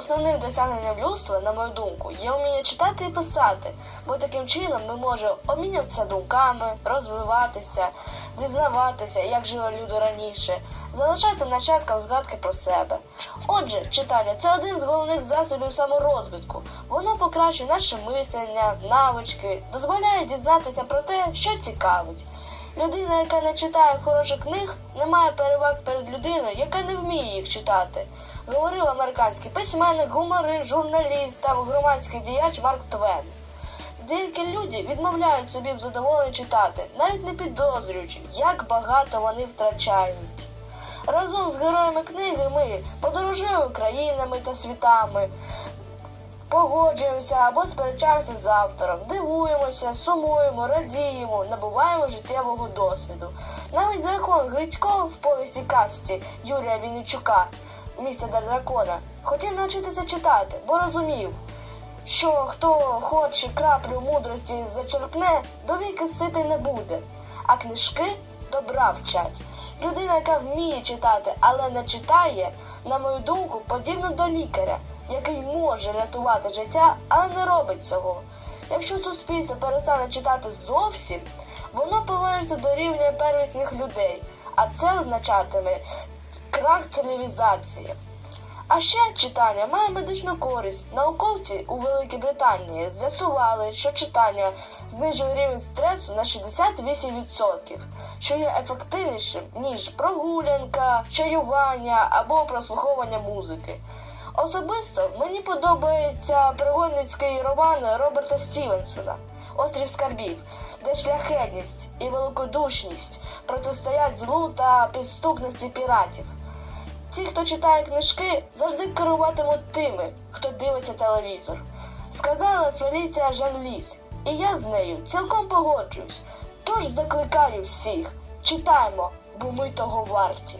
Основним досягненням людства, на мою думку, є вміння читати і писати, бо таким чином ми можемо обмінятися думками, розвиватися, дізнаватися, як жили люди раніше, залишати нащадкам згадки про себе. Отже, читання це один з головних засобів саморозвитку. Воно покращує наше мислення, навички, дозволяє дізнатися про те, що цікавить. Людина, яка не читає хороших книг, не має переваг перед людиною, яка не вміє їх читати. Говорив американський письменник, гуморист, журналіст та громадський діяч Марк Твен. Деякі люди відмовляють собі в задоволенні читати, навіть не підозрюючи, як багато вони втрачають. Разом з героями книги ми подорожуємо країнами та світами, погоджуємося або сперечаємося з автором, дивуємося, сумуємо, радіємо, набуваємо життєвого досвіду. Навіть дракон Грицько в повісті казці Юрія Вінничука Місце для дракона хотів навчитися читати, бо розумів, що хто хоче краплю мудрості зачерпне, до віки сити не буде, а книжки добра вчать. Людина, яка вміє читати, але не читає, на мою думку, подібна до лікаря, який може рятувати життя, але не робить цього. Якщо суспільство перестане читати зовсім, воно повернеться до рівня первісних людей, а це означатиме крах цивілізації. А ще читання має медичну користь. Науковці у Великій Британії з'ясували, що читання знижує рівень стресу на 68%, що є ефективнішим, ніж прогулянка, чаювання або прослуховування музики. Особисто мені подобається пригодницький роман Роберта Стівенсона Острів скарбів, де шляхетність і великодушність протистоять злу та підступності піратів. Ті, хто читає книжки, завжди керуватимуть тими, хто дивиться телевізор. Сказала Феліція Жанліс, і я з нею цілком погоджуюсь. Тож закликаю всіх, читаймо, бо ми того варті.